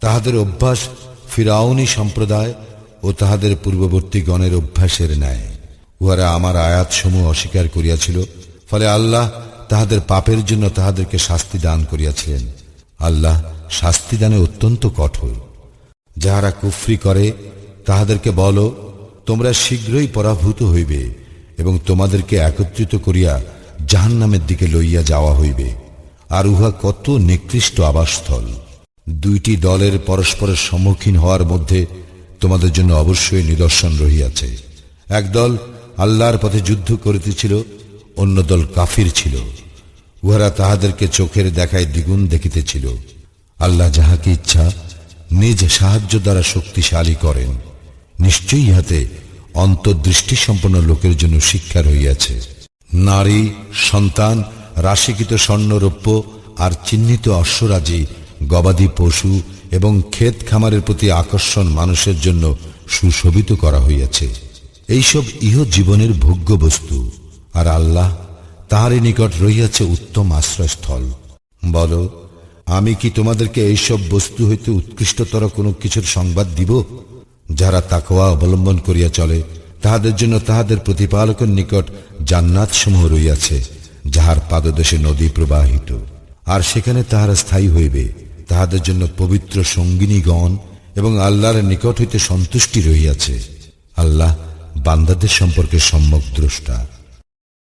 তাহাদের অভ্যাস ফিরাউনি সম্প্রদায় ও তাহাদের পূর্ববর্তী গণের অভ্যাসের ন্যায়। উহারা আমার আয়াতসমূহ অস্বীকার করিয়াছিল, ফলে আল্লাহ তাহাদের পাপের জন্য তাহাদেরকে শাস্তি দান করিয়াছিলেন। আল্লাহ শাস্তি দানে অত্যন্ত কঠোর। যাহারা কুফরি করে, তাহাদেরকে বলো, তোমরা শীঘ্রই পরাভূত হইবে এবং তোমাদেরকে একত্রিত করিয়া জাহান্নামের দিকে লইয়া যাওয়া হইবে। আর উহা কত নিকৃষ্ট আবাসস্থল! দুইটি দলের পরস্পরের সম্মুখীন হওয়ার মধ্যে তোমাদের জন্য অবশ্যই নিদর্শন রহিয়াছে। এক দল আল্লাহর পথে যুদ্ধ করিতেছিল, অন্য দল কাফির ছিল। উহারা তাহাদেরকে চোখের দেখায় দ্বিগুণ দেখিতেছিল। আল্লাহ যাহাকে ইচ্ছা, নিজ সাহায্য দ্বারা শক্তিশালী করেন। নিশ্চয়ই ইহাতে অন্তর্দৃষ্টি সম্পন্ন লোকের জন্য শিক্ষা রহিয়াছে। নারী, সন্তান, রাশিকৃত স্বর্ণরৌপ্য আর চিহ্নিত অশ্বরাজি গবাদি পশু এবং ক্ষেত খামারের প্রতি আকর্ষণ মানুষের জন্য সুশোভিত করা হইয়াছে। এইসব ইহ জীবনের ভোগ্য বস্তু আর আল্লাহ তাহারই নিকট রহিয়াছে উত্তম আশ্রয়স্থল। বলো, আমি কি তোমাদেরকে এইসব বস্তু হইতে উৎকৃষ্টতর কোনো কিছুর সংবাদ দিব, যারা তাকোয়া অবলম্বন করিয়া চলে, তাহাদের জন্য তাহাদের প্রতিপালকের নিকট জান্নাত সমূহ রইয়াছে যাহার পাদদেশে নদী প্রবাহিত। আর সেখানে তাহারা স্থায়ী হইবে। তাহাদের জন্য পবিত্র সঙ্গিনীগণ এবং আল্লাহর নিকট হইতে সন্তুষ্টি রহিয়াছে। আল্লাহ বান্দাদের সম্পর্কে সম্যক দ্রষ্টা।